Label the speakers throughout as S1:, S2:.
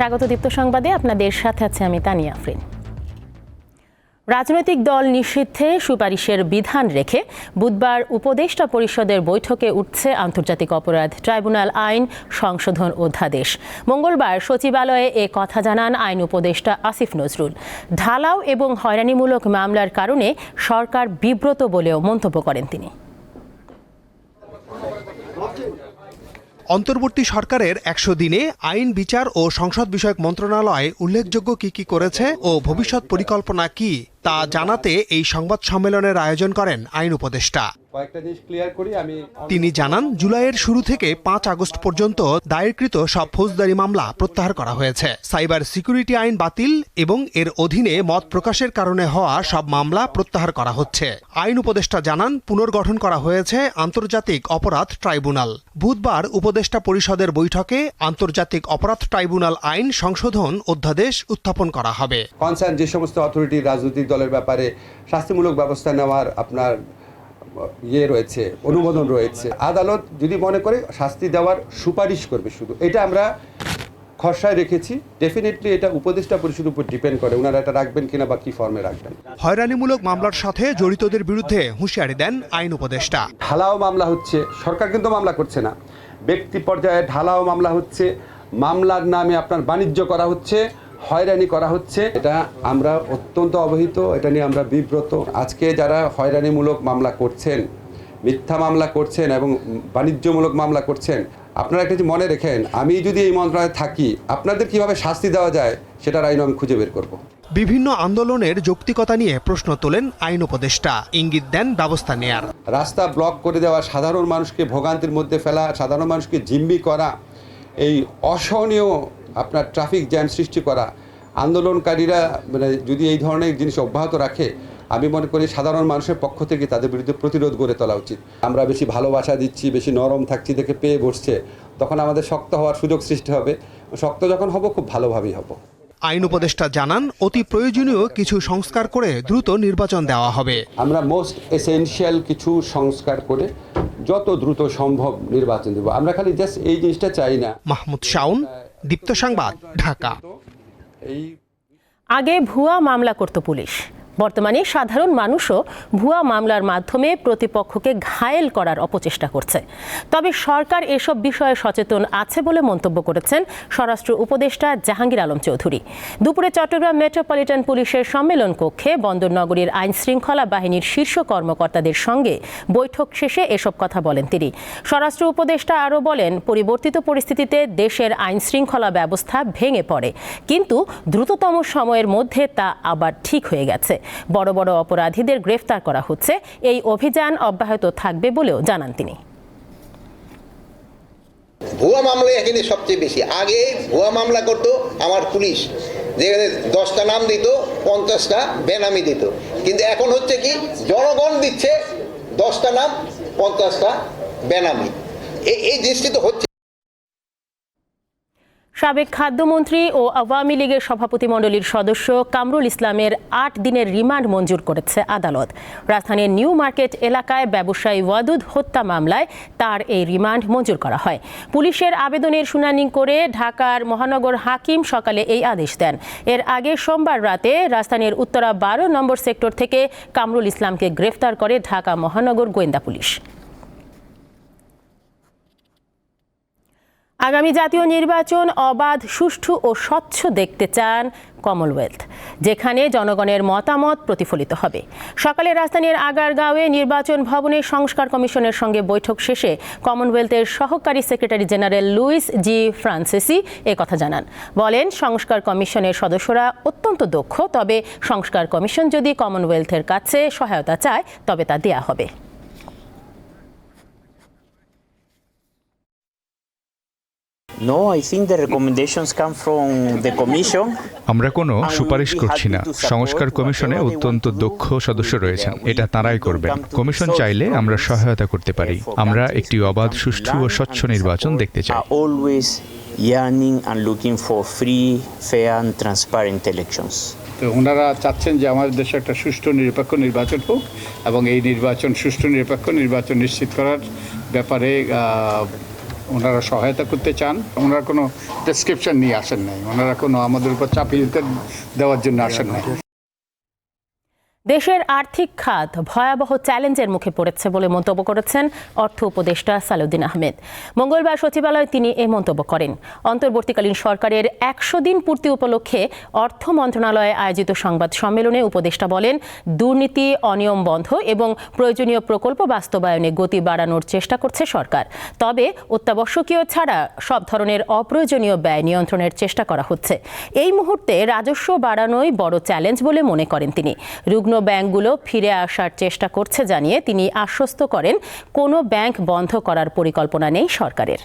S1: স্বাগত দীপ্ত সংবাদে আপনাদের সাথে আছে আমি তানিয়া আফরিন রাজনৈতিক দল নিষিদ্ধে সুপারিশের বিধান রেখে বুধবার উপদেষ্টা পরিষদের বৈঠকে উঠছে আন্তর্জাতিক অপরাধ ট্রাইব্যুনাল আইন সংশোধন অধ্যাদেশ মঙ্গলবার সচিবালয়ে এ কথা জানান আইন উপদেষ্টা আসিফ নজরুল ঢালাও এবং হয়রানিমূলক মামলার কারণে সরকার বিব্রত বলেও মন্তব্য করেন তিনি
S2: অন্তর্বর্তী সরকারের একশো দিনে আইন বিচার ও সংসদ বিষয়ক মন্ত্রণালয় উল্লেখযোগ্য কি কি করেছে ও ভবিষ্যৎ পরিকল্পনা কি তা জানাতে এই সংবাদ সম্মেলনের আয়োজন করেন আইন উপদেষ্টা তিনি জানান জুলাইয়ের শুরু থেকে পাঁচ আগস্ট পর্যন্ত দায়েরকৃত সব ফৌজদারি মামলা প্রত্যাহার করা হয়েছে সাইবার সিকিউরিটি আইন বাতিল এবং এর অধীনে মত প্রকাশের কারণে হওয়া সব মামলা প্রত্যাহার করা হচ্ছে আইন উপদেষ্টা জানান পুনর্গঠন করা হয়েছে আন্তর্জাতিক অপরাধ ট্রাইব্যুনাল বুধবার উপদেষ্টা পরিষদের বৈঠকে আন্তর্জাতিক অপরাধ ট্রাইব্যুনাল আইন সংশোধন অধ্যাদেশ উত্থাপন করা হবে
S3: যে সমস্ত অথরিটি রাজনৈতিক দলের ব্যাপারে শাস্তিমূলক ব্যবস্থা নেওয়ার আপনার ইয়ে রয়েছে অনুমোদন রয়েছে আদালত যদি মনে করে শাস্তি দেওয়ার সুপারিশ করবে শুধু এটা আমরা খসায় রেখেছি ডেফিনেটলি এটা উপদেষ্টা পরিষদ উপর ডিপেন্ড করে ওনারা এটা রাখবেন কিনা বা কি ফর্মে রাখবেন
S2: হয়রানিমূলক মামলার সাথে জড়িতদের বিরুদ্ধে হুঁশিয়ারি দেন আইন উপদেষ্টা
S3: ঢালাও মামলা হচ্ছে সরকার কিন্তু মামলা করছে না ব্যক্তি পর্যায়ে ঢালাও মামলা হচ্ছে মামলার নামে আপনার বাণিজ্য করা হচ্ছে হয়রানি করা হচ্ছে এটা আমরা অত্যন্ত অবহিত এটা নিয়ে আমরা বিব্রত আজকে যারা হয়রানিমূলক মামলা করছেন মিথ্যা মামলা করছেন এবং বাণিজ্যমূলক মামলা করছেন আপনারা একটা মনে রেখেন আমি যদি এই মন্ত্রণালয়ে থাকি আপনাদের কিভাবে শাস্তি দেওয়া যায় সেটার আইন আমি খুঁজে বের করব
S2: বিভিন্ন আন্দোলনের যৌক্তিকতা নিয়ে প্রশ্ন তোলেন আইন উপদেষ্টা ইঙ্গিত দেন ব্যবস্থা নেয়ার
S3: রাস্তা ব্লক করে দেওয়া সাধারণ মানুষকে ভোগান্তির মধ্যে ফেলা সাধারণ মানুষকে জিম্মি করা এই অসহনীয় আপনার ট্রাফিক জ্যাম সৃষ্টি করা আন্দোলনকারীরা মানে যদি এই ধরনের জিনিস অব্যাহত রাখে আমি মনে করি সাধারণ মানুষের পক্ষ থেকে তাদের বিরুদ্ধে প্রতিরোধ গড়ে তোলা উচিত আমরা বেশি ভালোবাসা দিচ্ছি বেশি নরম থাকছি দেখে পেয়ে বসছে তখন আমাদের শক্ত হওয়ার সুযোগ সৃষ্টি হবে শক্ত যখন হব খুব ভালোভাবেই হব
S2: আইন উপদেষ্টা জানান অতি প্রয়োজনীয় কিছু সংস্কার করে দ্রুত নির্বাচন দেওয়া হবে
S3: আমরা মোস্ট এসেনশিয়াল কিছু সংস্কার করে যত দ্রুত সম্ভব নির্বাচন দেব আমরা খালি জাস্ট এই জিনিসটা চাই না
S1: মাহমুদ শাউন দীপ্ত সংবাদ ঢাকা আগে ভুয়া মামলা করত পুলিশ বর্তমানে সাধারণ মানুষও ভুয়া মামলার মাধ্যমে প্রতিপক্ষকে ঘায়েল করার অপচেষ্টা করছে তবে সরকার এসব বিষয়ে সচেতন আছে বলে মন্তব্য করেছেন স্বরাষ্ট্র উপদেষ্টা জাহাঙ্গীর আলম চৌধুরী দুপুরে চট্টগ্রাম মেট্রোপলিটন পুলিশের সম্মেলন কক্ষে বন্দরনগরীর আইন শৃঙ্খলা বাহিনীর শীর্ষ কর্মকর্তাদের সঙ্গে বৈঠক শেষে এসব কথা বলেন তিনি স্বরাষ্ট্র উপদেষ্টা আরও বলেন পরিবর্তিত পরিস্থিতিতে দেশের আইন শৃঙ্খলা ব্যবস্থা ভেঙে পড়ে কিন্তু দ্রুততম সময়ের মধ্যে তা আবার ঠিক হয়ে গেছে বড় বড় অপরাধীদের গ্রেফতার করা হচ্ছে এই অভিযান অব্যাহত থাকবে বলেও জানান তিনি
S4: ভুয়া মামলা এখানে সবচেয়ে বেশি আগে ভুয়া মামলা করত আমার পুলিশ যেখানে দশটা নাম দিত পঞ্চাশটা বেনামি দিত কিন্তু এখন হচ্ছে কি জনগণ দিচ্ছে দশটা নাম পঞ্চাশটা বেনামি এই জিনিসটি তো হচ্ছে
S1: সাবেক খাদ্যমন্ত্রী ও আওয়ামী লীগের সভাপতিমণ্ডলীর সদস্য কামরুল ইসলামের আট দিনের রিমান্ড মঞ্জুর করেছে আদালত রাজধানীর নিউ মার্কেট এলাকায় ব্যবসায়ী ওয়াদুদ হত্যা মামলায় তার এই রিমান্ড মঞ্জুর করা হয় পুলিশের আবেদনের শুনানি করে ঢাকার মহানগর হাকিম সকালে এই আদেশ দেন এর আগে সোমবার রাতে রাজধানীর উত্তরা বারো নম্বর সেক্টর থেকে কামরুল ইসলামকে গ্রেফতার করে ঢাকা মহানগর গোয়েন্দা পুলিশ আগামী জাতীয় নির্বাচন অবাধ সুষ্ঠু ও স্বচ্ছ দেখতে চান কমনওয়েলথ যেখানে জনগণের মতামত প্রতিফলিত হবে সকালে রাজধানীর আগারগাঁওয়ে নির্বাচন ভবনে সংস্কার কমিশনের সঙ্গে বৈঠক শেষে কমনওয়েলথের সহকারী সেক্রেটারি জেনারেল লুইস জি এ কথা জানান বলেন সংস্কার কমিশনের সদস্যরা অত্যন্ত দক্ষ তবে সংস্কার কমিশন যদি কমনওয়েলথের কাছে সহায়তা চায় তবে তা দেয়া হবে
S5: No, I think the recommendations come from the commission.
S6: আমরা কোনো সুপারিশ করছি না সংস্কার কমিশনে অত্যন্ত দক্ষ সদস্য রয়েছেন এটা তারাই করবেন কমিশন চাইলে আমরা সহায়তা করতে পারি আমরা একটি অবাধ সুষ্ঠু ও স্বচ্ছ নির্বাচন দেখতে চাই
S5: always yearning and looking for free fair and transparent
S7: তো ওনারা চাচ্ছেন যে আমাদের দেশে একটা সুষ্ঠু নিরপেক্ষ নির্বাচন হোক এবং এই নির্বাচন সুষ্ঠু নিরপেক্ষ নির্বাচন নিশ্চিত করার ব্যাপারে ওনারা সহায়তা করতে চান ওনারা কোনো প্রেসক্রিপশন নিয়ে আসেন নাই ওনারা কোনো আমাদের উপর চাপিয়ে দেওয়ার জন্য আসেন নাই
S1: দেশের আর্থিক খাত ভয়াবহ চ্যালেঞ্জের মুখে পড়েছে বলে মন্তব্য করেছেন অর্থ উপদেষ্টা সালুদ্দিন আহমেদ মঙ্গলবার সচিবালয়ে তিনি এ মন্তব্য করেন অন্তর্বর্তীকালীন সরকারের একশো দিন পূর্তি উপলক্ষে অর্থ মন্ত্রণালয়ে আয়োজিত সংবাদ সম্মেলনে উপদেষ্টা বলেন দুর্নীতি অনিয়ম বন্ধ এবং প্রয়োজনীয় প্রকল্প বাস্তবায়নে গতি বাড়ানোর চেষ্টা করছে সরকার তবে অত্যাবশ্যকীয় ছাড়া সব ধরনের অপ্রয়োজনীয় ব্যয় নিয়ন্ত্রণের চেষ্টা করা হচ্ছে এই মুহূর্তে রাজস্ব বাড়ানোই বড় চ্যালেঞ্জ বলে মনে করেন তিনি রুগ্ন ভুগ্ন ব্যাংকগুলো ফিরে আসার চেষ্টা করছে জানিয়ে তিনি আশ্বস্ত করেন কোনো ব্যাংক বন্ধ করার পরিকল্পনা নেই সরকারের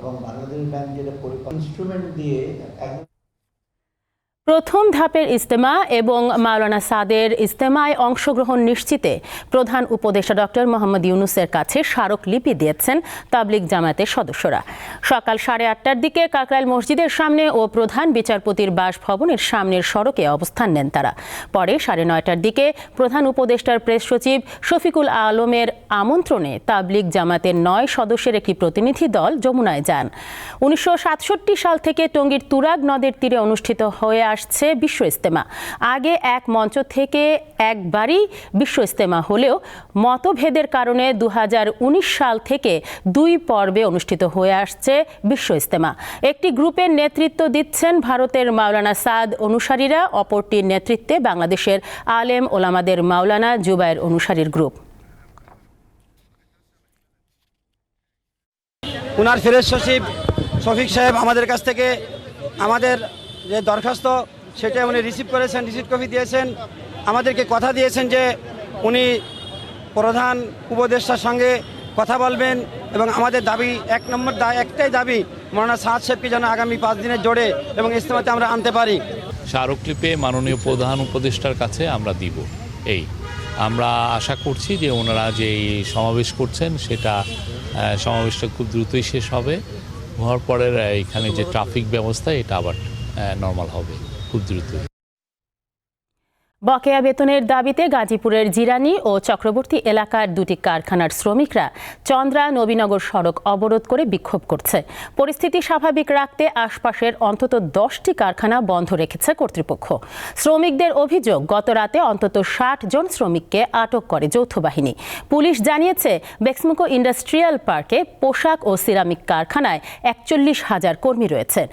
S1: এবং বাংলাদেশ ব্যাংক যেটা ইনস্ট্রুমেন্ট দিয়ে প্রথম ধাপের ইজতেমা এবং মাওলানা সাদের ইজতেমায় অংশগ্রহণ নিশ্চিতে প্রধান উপদেষ্টা ডক্টর মোহাম্মদ ইউনুসের কাছে স্মারকলিপি দিয়েছেন তাবলিক জামাতের সদস্যরা সকাল সাড়ে আটটার দিকে কাকরাইল মসজিদের সামনে ও প্রধান বিচারপতির বাসভবনের সামনের সড়কে অবস্থান নেন তারা পরে সাড়ে নয়টার দিকে প্রধান উপদেষ্টার প্রেস সচিব শফিকুল আলমের আমন্ত্রণে তাবলিক জামাতের নয় সদস্যের একটি প্রতিনিধি দল যমুনায় যান উনিশশো সাল থেকে টঙ্গীর তুরাগ নদের তীরে অনুষ্ঠিত হয়ে আসছে বিশ্ব ইস্তেমা আগে এক মঞ্চ থেকে একবারই বিশ্ব ইস্তেমা হলেও মতভেদের কারণে দু সাল থেকে দুই পর্বে অনুষ্ঠিত হয়ে আসছে বিশ্ব ইস্তেমা একটি গ্রুপের নেতৃত্ব দিচ্ছেন ভারতের মাওলানা সাদ অনুসারীরা অপরটির নেতৃত্বে বাংলাদেশের আলেম ওলামাদের মাওলানা জুবায়ের অনুসারীর গ্রুপ
S8: ওনার ফেরেজ সচিব শফিক সাহেব আমাদের কাছ থেকে আমাদের যে দরখাস্ত সেটা উনি রিসিভ করেছেন রিসিভ কপি দিয়েছেন আমাদেরকে কথা দিয়েছেন যে উনি প্রধান উপদেষ্টার সঙ্গে কথা বলবেন এবং আমাদের দাবি এক নম্বর একটাই দাবি মৌলানা সাদ সাহেবকে যেন আগামী পাঁচ দিনের জোরে এবং ইস্তেমাতে আমরা আনতে পারি
S9: স্মারকটি পেয়ে মাননীয় প্রধান উপদেষ্টার কাছে আমরা দিব এই আমরা আশা করছি যে ওনারা যে সমাবেশ করছেন সেটা সমাবেশটা খুব দ্রুতই শেষ হবে হওয়ার পরের এখানে যে ট্রাফিক ব্যবস্থা এটা আবার নর্মাল হবে খুব দ্রুত
S1: বকেয়া বেতনের দাবিতে গাজীপুরের জিরানি ও চক্রবর্তী এলাকার দুটি কারখানার শ্রমিকরা চন্দ্রা নবীনগর সড়ক অবরোধ করে বিক্ষোভ করছে পরিস্থিতি স্বাভাবিক রাখতে আশপাশের অন্তত দশটি কারখানা বন্ধ রেখেছে কর্তৃপক্ষ শ্রমিকদের অভিযোগ গত রাতে অন্তত ষাট জন শ্রমিককে আটক করে যৌথ বাহিনী পুলিশ জানিয়েছে বেক্সমুকো ইন্ডাস্ট্রিয়াল পার্কে পোশাক ও সিরামিক কারখানায় একচল্লিশ হাজার কর্মী রয়েছেন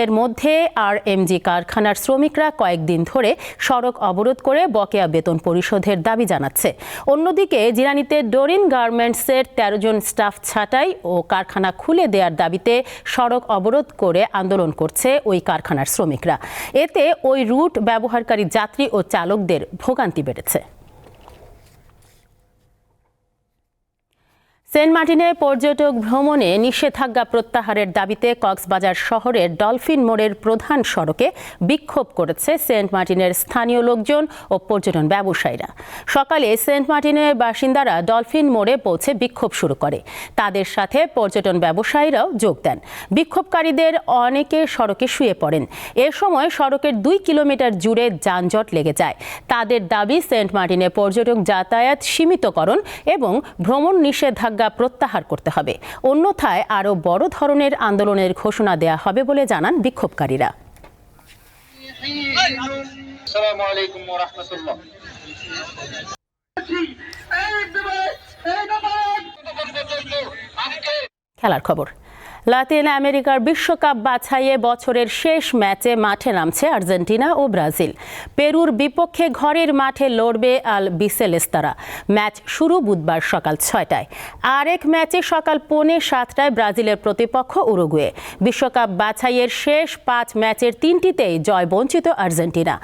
S1: এর মধ্যে আর এমজি কারখানার শ্রমিকরা কয়েকদিন ধরে সড়ক অবরোধ অবরোধ করে বকেয়া বেতন পরিশোধের দাবি জানাচ্ছে অন্যদিকে জিরানিতে ডোরিন গার্মেন্টসের তেরো জন স্টাফ ছাঁটাই ও কারখানা খুলে দেওয়ার দাবিতে সড়ক অবরোধ করে আন্দোলন করছে ওই কারখানার শ্রমিকরা এতে ওই রুট ব্যবহারকারী যাত্রী ও চালকদের ভোগান্তি বেড়েছে সেন্ট মার্টিনে পর্যটক ভ্রমণে নিষেধাজ্ঞা প্রত্যাহারের দাবিতে কক্সবাজার শহরের ডলফিন মোড়ের প্রধান সড়কে বিক্ষোভ করেছে সেন্ট মার্টিনের স্থানীয় লোকজন ও পর্যটন ব্যবসায়ীরা সকালে সেন্ট মার্টিনের বাসিন্দারা ডলফিন মোড়ে পৌঁছে বিক্ষোভ শুরু করে তাদের সাথে পর্যটন ব্যবসায়ীরাও যোগ দেন বিক্ষোভকারীদের অনেকে সড়কে শুয়ে পড়েন এ সময় সড়কের দুই কিলোমিটার জুড়ে যানজট লেগে যায় তাদের দাবি সেন্ট মার্টিনে পর্যটক যাতায়াত সীমিতকরণ এবং ভ্রমণ নিষেধাজ্ঞা নিষেধাজ্ঞা প্রত্যাহার করতে হবে অন্যথায় আরও বড় ধরনের আন্দোলনের ঘোষণা দেয়া হবে বলে জানান বিক্ষোভকারীরা খেলার খবর লাতিন আমেরিকার বিশ্বকাপ বাছাইয়ে বছরের শেষ ম্যাচে মাঠে নামছে আর্জেন্টিনা ও ব্রাজিল পেরুর বিপক্ষে ঘরের মাঠে লড়বে আল বিসেলেস্তারা ম্যাচ শুরু বুধবার সকাল ছয়টায় আরেক ম্যাচে সকাল পৌনে সাতটায় ব্রাজিলের প্রতিপক্ষ উরুগুয়ে বিশ্বকাপ বাছাইয়ের শেষ পাঁচ ম্যাচের তিনটিতেই জয় বঞ্চিত আর্জেন্টিনা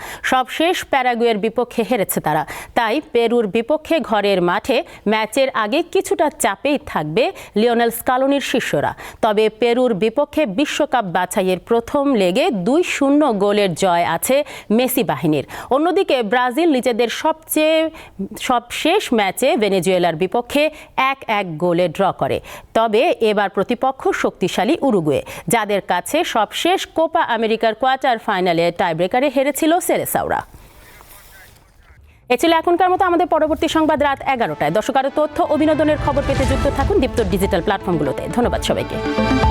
S1: শেষ প্যারাগুয়ের বিপক্ষে হেরেছে তারা তাই পেরুর বিপক্ষে ঘরের মাঠে ম্যাচের আগে কিছুটা চাপেই থাকবে লিওনেল স্কালোনির শিষ্যরা তবে পেরুর বিপক্ষে বিশ্বকাপ বাছাইয়ের প্রথম লেগে দুই শূন্য গোলের জয় আছে মেসি বাহিনীর অন্যদিকে ব্রাজিল নিজেদের সবচেয়ে সবশেষ ম্যাচে ভেনেজুয়েলার বিপক্ষে এক এক গোলে ড্র করে তবে এবার প্রতিপক্ষ শক্তিশালী উরুগুয়ে যাদের কাছে সবশেষ কোপা আমেরিকার কোয়ার্টার ফাইনালে টাইব্রেকারে হেরেছিল সেরেসাওরা এ ছিল এখনকার মতো আমাদের পরবর্তী সংবাদ রাত এগারোটায় দর্শক আরও তথ্য ও বিনোদনের খবর পেতে যুক্ত থাকুন দীপ্ত ডিজিটাল প্ল্যাটফর্মগুলোতে ধন্যবাদ সবাইকে